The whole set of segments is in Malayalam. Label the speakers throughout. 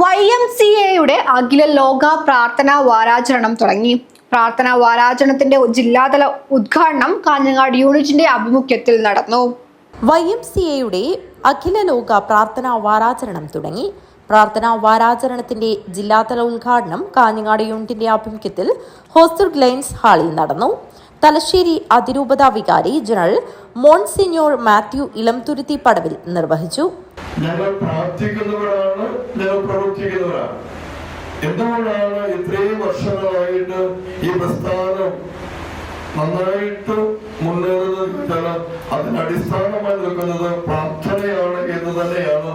Speaker 1: വൈ എം സി എയുടെ അഖില ലോക പ്രാർത്ഥനാ വാരാചരണം തുടങ്ങി. പ്രാർത്ഥനാ വാരാചരണത്തിന്റെ ജില്ലാതല ഉദ്ഘാടനം കാഞ്ഞങ്ങാട് യൂണിറ്റിന്റെ ആഭിമുഖ്യത്തിൽ നടന്നു.
Speaker 2: വൈ എം സി എയുടെ അഖില ലോക പ്രാർത്ഥനാ വാരാചരണം തുടങ്ങി. പ്രാർത്ഥനാ വാരാചരണത്തിന്റെ ജില്ലാതല ഉദ്ഘാടനം കാഞ്ഞങ്ങാട് യൂണിറ്റിന്റെ ആഭിമുഖ്യത്തിൽ ഹോസ്റ്റർ ഗ്ലൈൻസ് ഹാളിൽ നടന്നു. തലശ്ശേരി അതിരൂപതാ വികാരി ജനറൽ മോൺസിഞ്ഞോർ മാത്യു ഇളംതുരുത്തി പടവിൽ നിർവഹിച്ചു.
Speaker 3: ഞങ്ങൾ പ്രാർത്ഥിക്കുന്നവരാണ് ഞങ്ങൾ പ്രവർത്തിക്കുന്നവരാണ്. എന്തുകൊണ്ടാണ് ഇത്രയും വർഷങ്ങളായിട്ട് ഈ പ്രസ്ഥാനം നന്നായിട്ട് മുന്നേറുന്നത് അതിനടിസ്ഥാനമായി നിൽക്കുന്നത് പ്രാർത്ഥനയാണ് എന്ന് തന്നെയാണ്.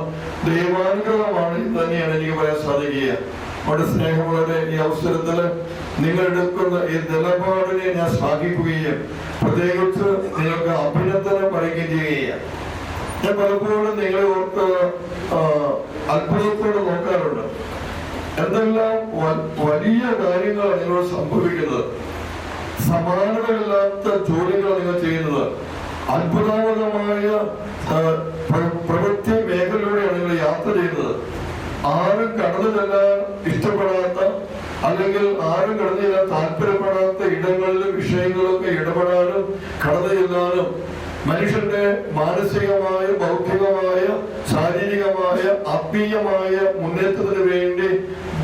Speaker 3: ദൈവാനുഗ്രഹമാണ് എന്ന് തന്നെയാണ് എനിക്ക് പറയാൻ സാധിക്കുക. അവിടെ സ്നേഹമുള്ളവരെ ഈ അവസരത്തിൽ നിങ്ങൾ എടുക്കുന്ന ഈ നിലപാടിനെ ഞാൻ ശ്ലാഘിക്കുകയും പ്രത്യേകിച്ച് നിങ്ങൾക്ക് അഭിനന്ദനം പറയുകയും ചെയ്യുകയാണ്. ഞാൻ പലപ്പോഴും നിങ്ങളെ ഓർത്ത് അത്ഭുതത്തോടെ നോക്കാറുണ്ട്. എന്തെല്ലാം വലിയ കാര്യങ്ങളാണ് നിങ്ങളോട് സംഭവിക്കുന്നത്? സമാനതകളില്ലാത്ത ജോലികളാണ് നിങ്ങൾ ചെയ്യുന്നത്. പ്ര- പ്രവൃത്തി മേഖലയിലൂടെയാണ് നിങ്ങൾ യാത്ര ചെയ്യുന്നത്. ആരും കടന്നു ചെല്ലാൻ ഇഷ്ടപ്പെടാത്ത അല്ലെങ്കിൽ ആരും കടന്നു ചെല്ലാൻ താല്പര്യപ്പെടാത്ത ഇടങ്ങളിലും ചെല്ലാനും മനുഷ്യന്റെ മാനസികമായ ബൗദ്ധികമായ ശാരീരികമായ ആത്മീയമായ മുന്നേറ്റത്തിന് വേണ്ടി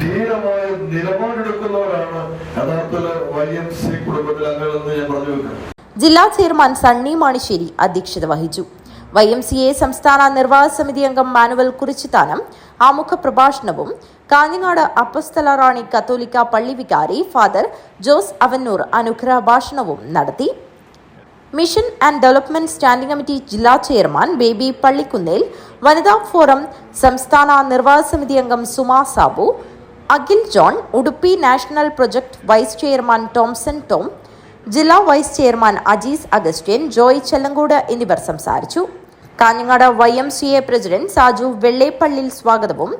Speaker 3: ധീരമായ നിലപാടെടുക്കുന്നവരാണ് യഥാർത്ഥത്തിൽ വൈ എം സി കുടുംബത്തിലെ അംഗങ്ങളെന്ന് ഞാൻ പറഞ്ഞു വെക്കുന്നത്
Speaker 2: ജില്ലാ ചെയർമാൻ സണ്ണി മാണിശ്ശേരി അധ്യക്ഷത വഹിച്ചു. വൈ എം സി എ സംസ്ഥാന നിർവാഹക സമിതി അംഗം മാനുവൽ കുറിച്ചിത്താനം ആമുഖ പ്രഭാഷണവും കാഞ്ഞങ്ങാട് അപ്പസ്തല റാണി കത്തോലിക്ക പള്ളി വികാരി ഫാദർ ജോസ് അവന്നൂർ അനുഗ്രഹ ഭാഷണവും നടത്തി. Mission and development standing committee ജില്ലാ ചെയർമാൻ ബേബി പള്ളിക്കുന്നേൽ വനിതാ ഫോറം സംസ്ഥാന നിർവാഹക സമിതി അംഗം Suma Sabu Akhil John Udupi national project vice chairman Tomson Tom ജില്ലാ vice chairman Ajees Augustine Joy Chellankode എന്നിവർ സംസാരിച്ചു. Kanhangad Y M C A president Saju Vellappallil സ്വാഗതവും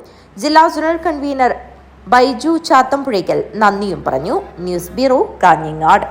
Speaker 2: ജില്ലാ ജനറൽ കൺവീനർ ബൈജു ചാത്തമ്പുഴയ്ക്കൽ നന്ദിയും പറഞ്ഞു. News bureau Kanhangad.